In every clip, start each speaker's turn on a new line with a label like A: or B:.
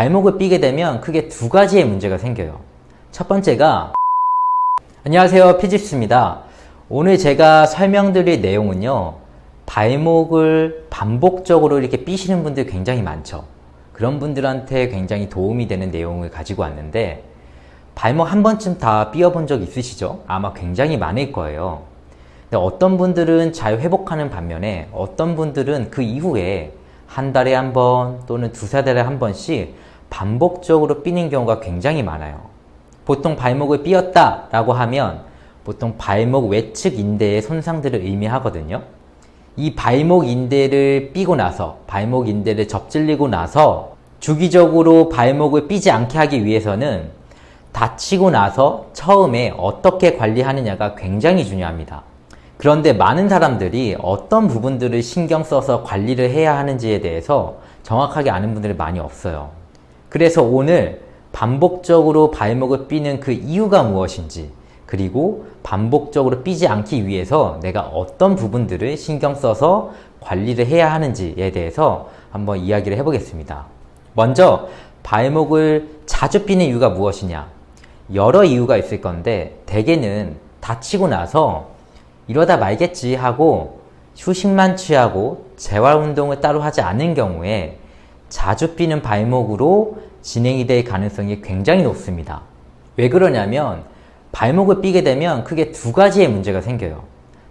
A: 발목을 삐게 되면 크게 두 가지의 문제가 생겨요. 첫 번째가 안녕하세요 피집스입니다. 오늘 제가 설명드릴 내용은요. 발목을 반복적으로 이렇게 삐시는 분들 굉장히 많죠. 그런 분들한테 굉장히 도움이 되는 내용을 가지고 왔는데 발목 한 번쯤 다 삐어본 적 있으시죠? 아마 굉장히 많을 거예요. 근데 어떤 분들은 잘 회복하는 반면에 어떤 분들은 그 이후에 한 달에 한 번 또는 두세 달에 한 번씩 반복적으로 삐는 경우가 굉장히 많아요. 보통 발목을 삐었다 라고 하면 보통 발목 외측 인대의 손상들을 의미하거든요. 이 발목 인대를 삐고 나서 발목 인대를 접질리고 나서 주기적으로 발목을 삐지 않게 하기 위해서는 다치고 나서 처음에 어떻게 관리하느냐가 굉장히 중요합니다. 그런데 많은 사람들이 어떤 부분들을 신경 써서 관리를 해야 하는지에 대해서 정확하게 아는 분들이 많이 없어요. 그래서 오늘 반복적으로 발목을 삐는 그 이유가 무엇인지, 그리고 반복적으로 삐지 않기 위해서 내가 어떤 부분들을 신경 써서 관리를 해야 하는지에 대해서 한번 이야기를 해보겠습니다. 먼저, 발목을 자주 삐는 이유가 무엇이냐? 여러 이유가 있을 건데, 대개는 다치고 나서 이러다 말겠지 하고 휴식만 취하고 재활 운동을 따로 하지 않은 경우에 자주 삐는 발목으로 진행이 될 가능성이 굉장히 높습니다. 왜 그러냐면 발목을 삐게 되면 크게 두 가지의 문제가 생겨요.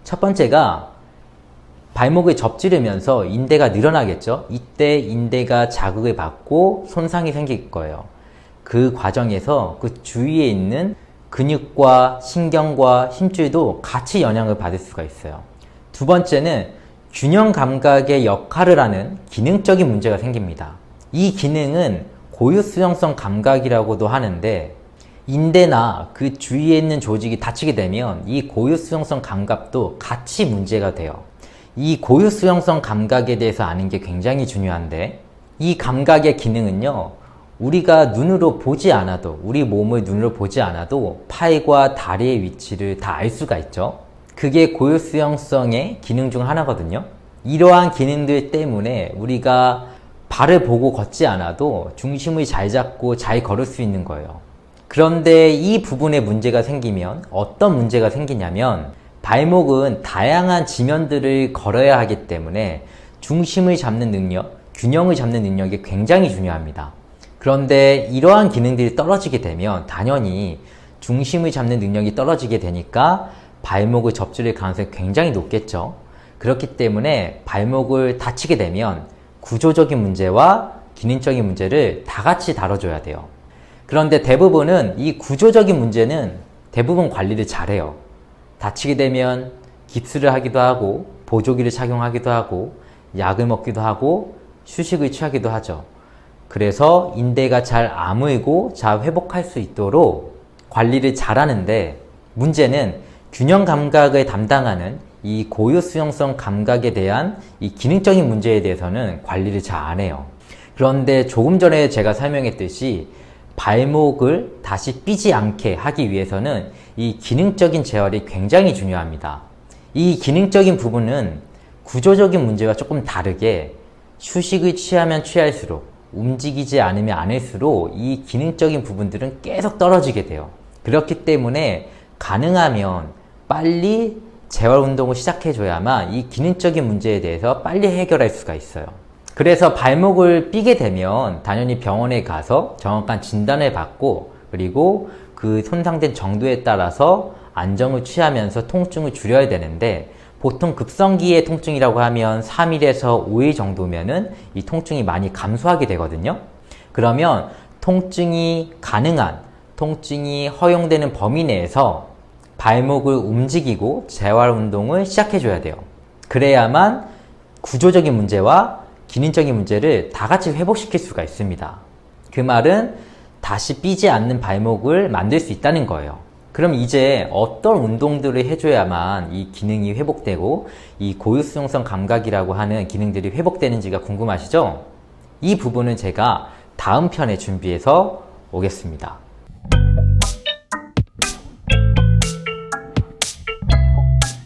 A: 첫 번째가 발목을 접지르면서 인대가 늘어나겠죠. 이때 인대가 자극을 받고 손상이 생길 거예요. 그 과정에서 그 주위에 있는 근육과 신경과 힘줄도 같이 영향을 받을 수가 있어요. 두 번째는 균형 감각의 역할을 하는 기능적인 문제가 생깁니다. 이 기능은 고유 수용성 감각이라고도 하는데 인대나 그 주위에 있는 조직이 다치게 되면 이 고유 수용성 감각도 같이 문제가 돼요. 이 고유 수용성 감각에 대해서 아는 게 굉장히 중요한데 이 감각의 기능은요. 우리가 눈으로 보지 않아도 우리 몸을 눈으로 보지 않아도 팔과 다리의 위치를 다 알 수가 있죠. 그게 고유 수용성의 기능 중 하나거든요. 이러한 기능들 때문에 우리가 발을 보고 걷지 않아도 중심을 잘 잡고 잘 걸을 수 있는 거예요. 그런데 이 부분에 문제가 생기면 어떤 문제가 생기냐면 발목은 다양한 지면들을 걸어야 하기 때문에 중심을 잡는 능력, 균형을 잡는 능력이 굉장히 중요합니다. 그런데 이러한 기능들이 떨어지게 되면 당연히 중심을 잡는 능력이 떨어지게 되니까 발목을 접질릴 가능성이 굉장히 높겠죠. 그렇기 때문에 발목을 다치게 되면 구조적인 문제와 기능적인 문제를 다 같이 다뤄줘야 돼요. 그런데 대부분은 이 구조적인 문제는 대부분 관리를 잘해요. 다치게 되면 깁스를 하기도 하고 보조기를 착용하기도 하고 약을 먹기도 하고 휴식을 취하기도 하죠. 그래서 인대가 잘 아물고 잘 회복할 수 있도록 관리를 잘하는데 문제는 균형 감각을 담당하는 이 고유 수용성 감각에 대한 이 기능적인 문제에 대해서는 관리를 잘 안 해요. 그런데 조금 전에 제가 설명했듯이 발목을 다시 삐지 않게 하기 위해서는 이 기능적인 재활이 굉장히 중요합니다. 이 기능적인 부분은 구조적인 문제와 조금 다르게 휴식을 취하면 취할수록 움직이지 않으면 않을수록 이 기능적인 부분들은 계속 떨어지게 돼요. 그렇기 때문에 가능하면 빨리 재활 운동을 시작해줘야만 이 기능적인 문제에 대해서 빨리 해결할 수가 있어요. 그래서 발목을 삐게 되면 당연히 병원에 가서 정확한 진단을 받고 그리고 그 손상된 정도에 따라서 안정을 취하면서 통증을 줄여야 되는데 보통 급성기의 통증이라고 하면 3일에서 5일 정도면은 이 통증이 많이 감소하게 되거든요. 그러면 통증이 가능한, 통증이 허용되는 범위 내에서 발목을 움직이고 재활 운동을 시작해줘야 돼요. 그래야만 구조적인 문제와 기능적인 문제를 다 같이 회복시킬 수가 있습니다. 그 말은 다시 삐지 않는 발목을 만들 수 있다는 거예요. 그럼 이제 어떤 운동들을 해줘야만 이 기능이 회복되고 이 고유수용성 감각이라고 하는 기능들이 회복되는지가 궁금하시죠? 이 부분은 제가 다음 편에 준비해서 오겠습니다.